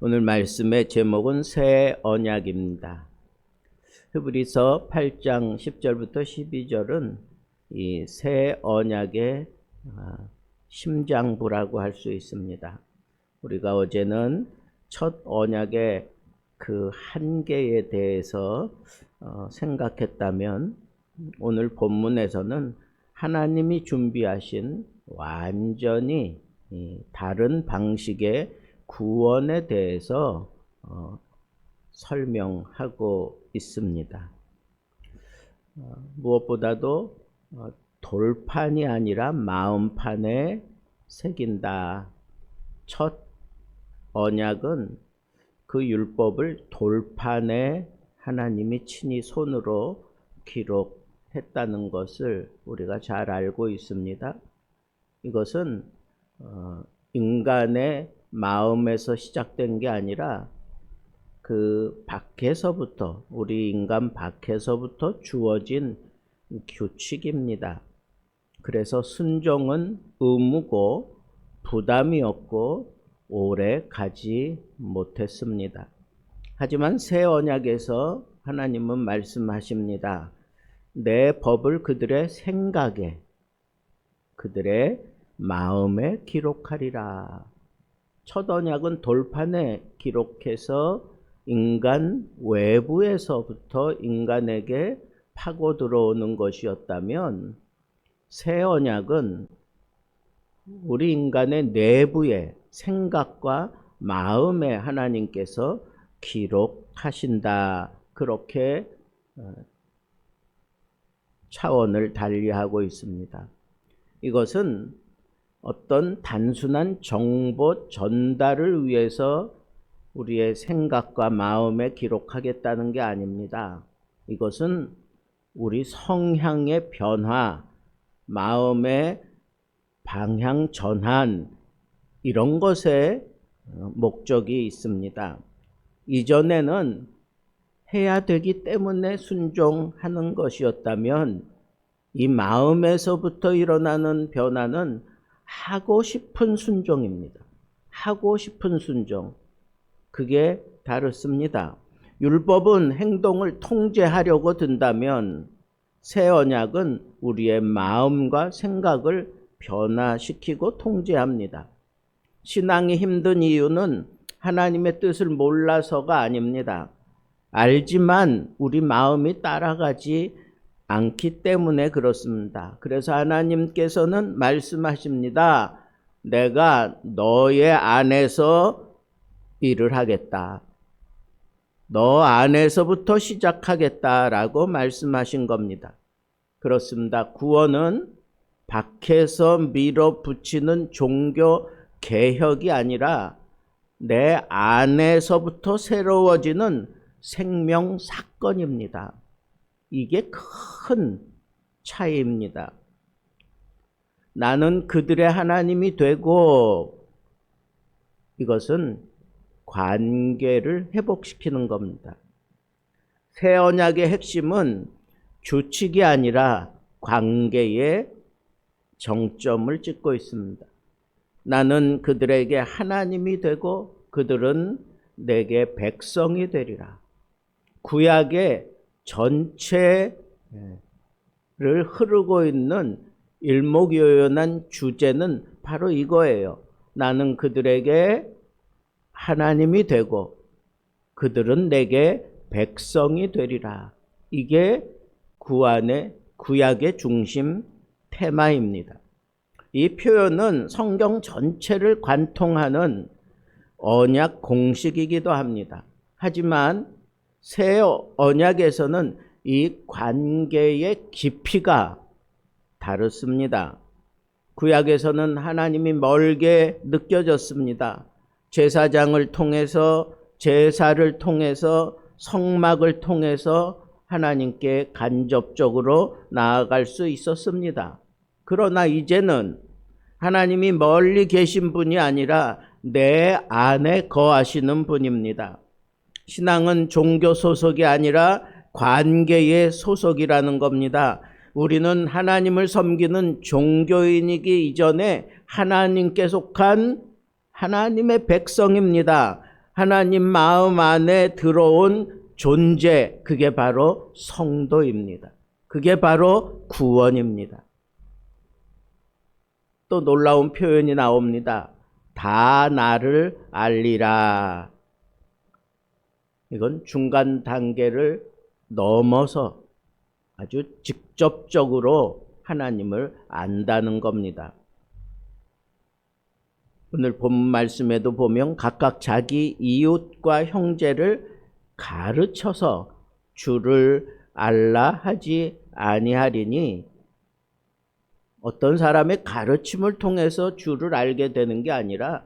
오늘 말씀의 제목은 새 언약입니다. 히브리서 8장 10절부터 12절은 이 새 언약의 아, 심장부라고 할 수 있습니다. 우리가 어제는 첫 언약의 그 한계에 대해서 어, 생각했다면 오늘 본문에서는 하나님이 준비하신 완전히 이 다른 방식의 구원에 대해서 어, 설명하고 있습니다. 어, 무엇보다도 어, 돌판이 아니라 마음판에 새긴다. 첫 언약은 그 율법을 돌판에 하나님이 친히 손으로 기록했다는 것을 우리가 잘 알고 있습니다. 이것은 어, 인간의 마음에서 시작된 게 아니라 그 밖에서부터 우리 인간 밖에서부터 주어진 규칙입니다. 그래서 순종은 의무고 부담이 없고 오래 가지 못했습니다. 하지만 새 언약에서 하나님은 말씀하십니다. 내 법을 그들의 생각에 그들의 마음에 기록하리라. 첫 언약은 돌판에 기록해서 인간 외부에서부터 인간에게 파고 들어오는 것이었다면 새 언약은 우리 인간의 내부의 생각과 마음에 하나님께서 기록하신다. 그렇게 어, 차원을 달리하고 있습니다. 이것은 어떤 단순한 정보 전달을 위해서 우리의 생각과 마음에 기록하겠다는 게 아닙니다. 이것은 우리 성향의 변화, 마음의 방향 전환, 이런 것에 목적이 있습니다. 이전에는 해야 되기 때문에 순종하는 것이었다면 이 마음에서부터 일어나는 변화는 하고 싶은 순종입니다. 하고 싶은 순종. 그게 다릅니다. 율법은 행동을 통제하려고 든다면 새 언약은 우리의 마음과 생각을 변화시키고 통제합니다. 신앙이 힘든 이유는 하나님의 뜻을 몰라서가 아닙니다. 알지만 우리 마음이 따라가지 않기 때문에 그렇습니다. 그래서 하나님께서는 말씀하십니다. 내가 너의 안에서 일을 하겠다. 너 안에서부터 시작하겠다라고 말씀하신 겁니다. 그렇습니다. 구원은 밖에서 밀어붙이는 종교 개혁이 아니라 내 안에서부터 새로워지는 생명 사건입니다. 이게 큰 차이입니다. 나는 그들의 하나님이 되고 이것은 관계를 회복시키는 겁니다. 새 언약의 핵심은 규칙이 아니라 관계의 정점을 찍고 있습니다. 나는 그들에게 하나님이 되고 그들은 내게 백성이 되리라. 구약의 전체를 흐르고 있는 일목요연한 주제는 바로 이거예요. 나는 그들에게 하나님이 되고 그들은 내게 백성이 되리라. 이게 구안의 구약의 중심 테마입니다. 이 표현은 성경 전체를 관통하는 언약 공식이기도 합니다. 하지만 새 언약에서는 이 관계의 깊이가 다릅니다. 구약에서는 하나님이 멀게 느껴졌습니다. 제사장을 통해서 제사를 통해서 성막을 통해서 하나님께 간접적으로 나아갈 수 있었습니다. 그러나 이제는 하나님이 멀리 계신 분이 아니라 내 안에 거하시는 분입니다. 신앙은 종교 소속이 아니라 관계의 소속이라는 겁니다. 우리는 하나님을 섬기는 종교인이기 이전에 하나님께 속한 하나님의 백성입니다. 하나님 마음 안에 들어온 존재, 그게 바로 성도입니다. 그게 바로 구원입니다. 또 놀라운 표현이 나옵니다. 다 나를 알리라. 이건 중간 단계를 넘어서 아주 직접적으로 하나님을 안다는 겁니다. 오늘 본 말씀에도 보면 각각 자기 이웃과 형제를 가르쳐서 주를 알라 하지 아니하리니 어떤 사람의 가르침을 통해서 주를 알게 되는 게 아니라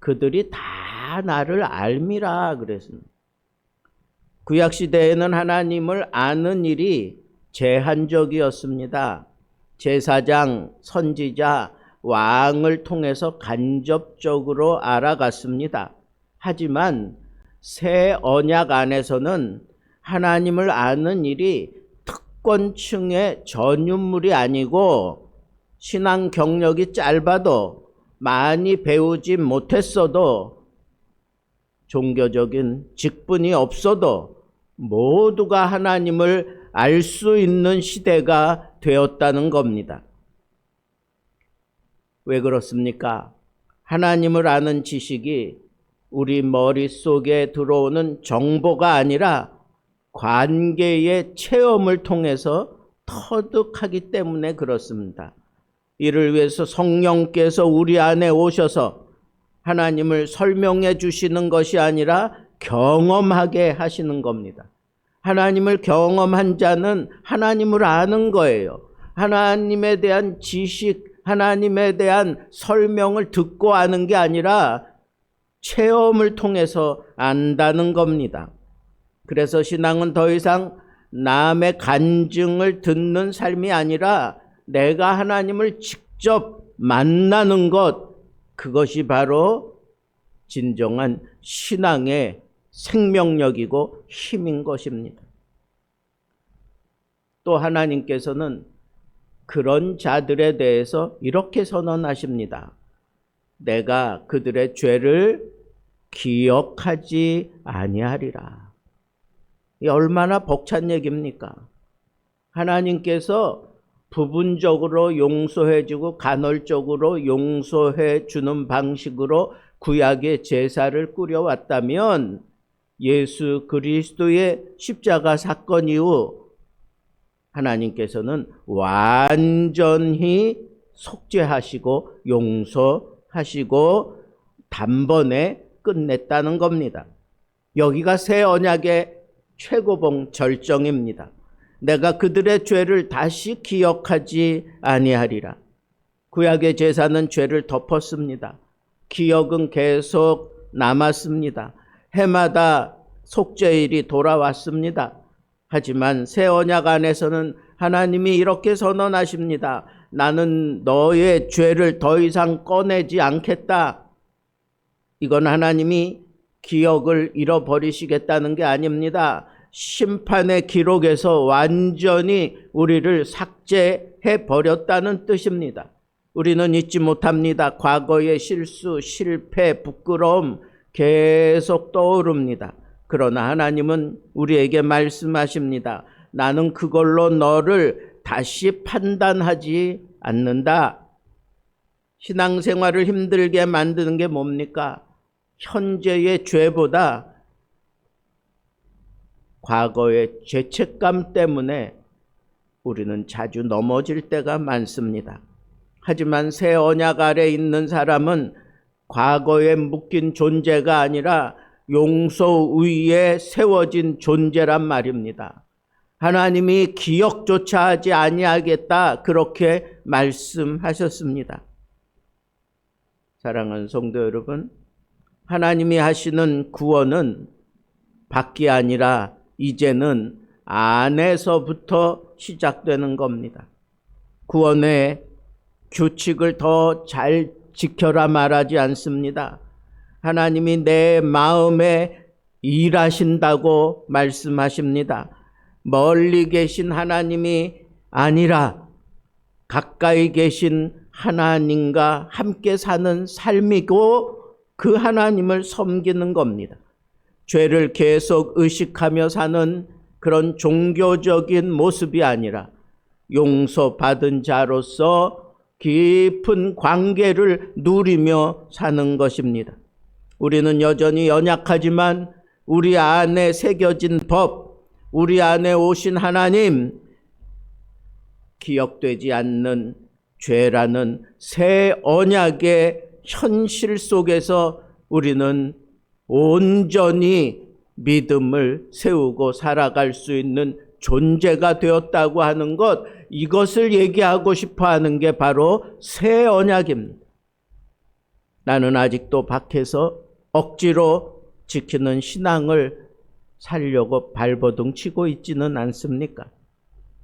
그들이 다 나를 알미라 그랬습니다. 구약 시대에는 하나님을 아는 일이 제한적이었습니다. 제사장, 선지자, 왕을 통해서 간접적으로 알아갔습니다. 하지만 새 언약 안에서는 하나님을 아는 일이 특권층의 전유물이 아니고 신앙 경력이 짧아도 많이 배우지 못했어도 종교적인 직분이 없어도 모두가 하나님을 알 수 있는 시대가 되었다는 겁니다. 왜 그렇습니까? 하나님을 아는 지식이 우리 머릿속에 들어오는 정보가 아니라 관계의 체험을 통해서 터득하기 때문에 그렇습니다. 이를 위해서 성령께서 우리 안에 오셔서 하나님을 설명해 주시는 것이 아니라 경험하게 하시는 겁니다. 하나님을 경험한 자는 하나님을 아는 거예요. 하나님에 대한 지식, 하나님에 대한 설명을 듣고 아는 게 아니라 체험을 통해서 안다는 겁니다. 그래서 신앙은 더 이상 남의 간증을 듣는 삶이 아니라 내가 하나님을 직접 만나는 것, 그것이 바로 진정한 신앙의 생명력이고 힘인 것입니다. 또 하나님께서는 그런 자들에 대해서 이렇게 선언하십니다. 내가 그들의 죄를 기억하지 아니하리라. 이 얼마나 벅찬 얘기입니까? 하나님께서 부분적으로 용서해 주고 간헐적으로 용서해 주는 방식으로 구약의 제사를 꾸려왔다면 예수 그리스도의 십자가 사건 이후 하나님께서는 완전히 속죄하시고 용서하시고 단번에 끝냈다는 겁니다. 여기가 새 언약의 최고봉 절정입니다. 내가 그들의 죄를 다시 기억하지 아니하리라. 구약의 제사는 죄를 덮었습니다. 기억은 계속 남았습니다. 해마다 속죄일이 돌아왔습니다. 하지만 새 언약 안에서는 하나님이 이렇게 선언하십니다. 나는 너의 죄를 더 이상 꺼내지 않겠다. 이건 하나님이 기억을 잃어버리시겠다는 게 아닙니다. 심판의 기록에서 완전히 우리를 삭제해 버렸다는 뜻입니다. 우리는 잊지 못합니다. 과거의 실수, 실패, 부끄러움 계속 떠오릅니다. 그러나 하나님은 우리에게 말씀하십니다. 나는 그걸로 너를 다시 판단하지 않는다. 신앙생활을 힘들게 만드는 게 뭡니까? 현재의 죄보다 과거의 죄책감 때문에 우리는 자주 넘어질 때가 많습니다. 하지만 새 언약 아래 있는 사람은 과거에 묶인 존재가 아니라 용서 위에 세워진 존재란 말입니다. 하나님이 기억조차 하지 아니하겠다 그렇게 말씀하셨습니다. 사랑하는 성도 여러분, 하나님이 하시는 구원은 밖이 아니라 이제는 안에서부터 시작되는 겁니다. 구원의 규칙을 더 잘 지켜라 말하지 않습니다. 하나님이 내 마음에 일하신다고 말씀하십니다. 멀리 계신 하나님이 아니라 가까이 계신 하나님과 함께 사는 삶이고 그 하나님을 섬기는 겁니다. 죄를 계속 의식하며 사는 그런 종교적인 모습이 아니라 용서받은 자로서 깊은 관계를 누리며 사는 것입니다. 우리는 여전히 연약하지만 우리 안에 새겨진 법, 우리 안에 오신 하나님, 기억되지 않는 죄라는 새 언약의 현실 속에서 우리는 온전히 믿음을 세우고 살아갈 수 있는 존재가 되었다고 하는 것, 이것을 얘기하고 싶어 하는 게 바로 새 언약입니다. 나는 아직도 밖에서 억지로 지키는 신앙을 살려고 발버둥 치고 있지는 않습니까?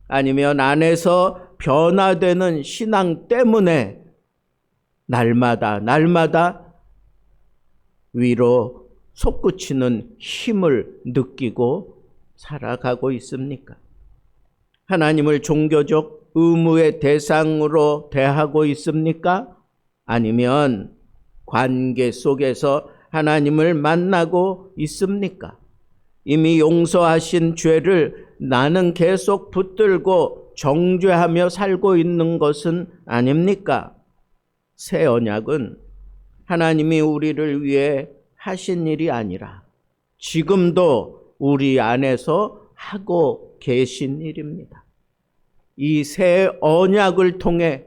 아니면 안에서 변화되는 신앙 때문에 날마다 날마다 위로 솟구치는 힘을 느끼고 살아가고 있습니까? 하나님을 종교적 의무의 대상으로 대하고 있습니까? 아니면 관계 속에서 하나님을 만나고 있습니까? 이미 용서하신 죄를 나는 계속 붙들고 정죄하며 살고 있는 것은 아닙니까? 새 언약은 하나님이 우리를 위해 하신 일이 아니라 지금도 우리 안에서 하고 계신 일입니다. 이 새 언약을 통해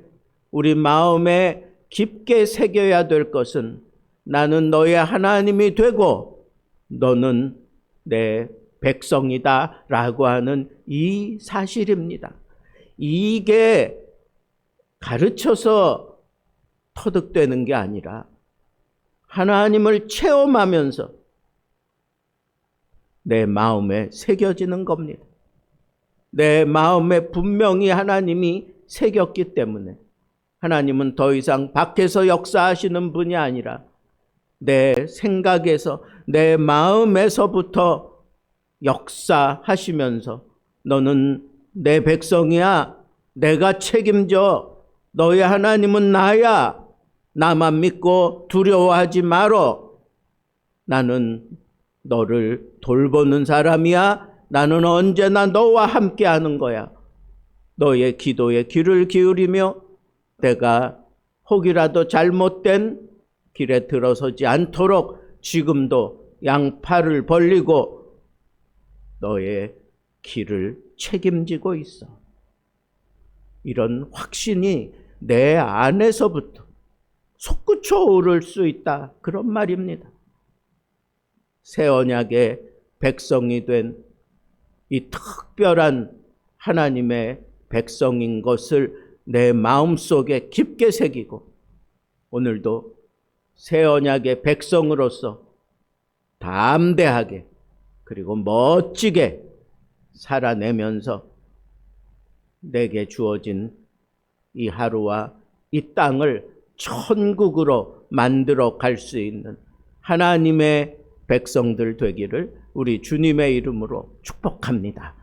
우리 마음에 깊게 새겨야 될 것은 나는 너의 하나님이 되고 너는 내 백성이다 라고 하는 이 사실입니다. 이게 가르쳐서 터득되는 게 아니라 하나님을 체험하면서 내 마음에 새겨지는 겁니다. 내 마음에 분명히 하나님이 새겼기 때문에 하나님은 더 이상 밖에서 역사하시는 분이 아니라 내 생각에서 내 마음에서부터 역사하시면서 너는 내 백성이야. 내가 책임져. 너의 하나님은 나야. 나만 믿고 두려워하지 말어. 나는 너를 돌보는 사람이야. 나는 언제나 너와 함께 하는 거야. 너의 기도에 귀를 기울이며 내가 혹이라도 잘못된 길에 들어서지 않도록 지금도 양팔을 벌리고 너의 길을 책임지고 있어. 이런 확신이 내 안에서부터 솟구쳐 오를 수 있다. 그런 말입니다. 새 언약의 백성이 된 이 특별한 하나님의 백성인 것을 내 마음속에 깊게 새기고 오늘도 새 언약의 백성으로서 담대하게 그리고 멋지게 살아내면서 내게 주어진 이 하루와 이 땅을 천국으로 만들어 갈 수 있는 하나님의 백성들 되기를 우리 주님의 이름으로 축복합니다.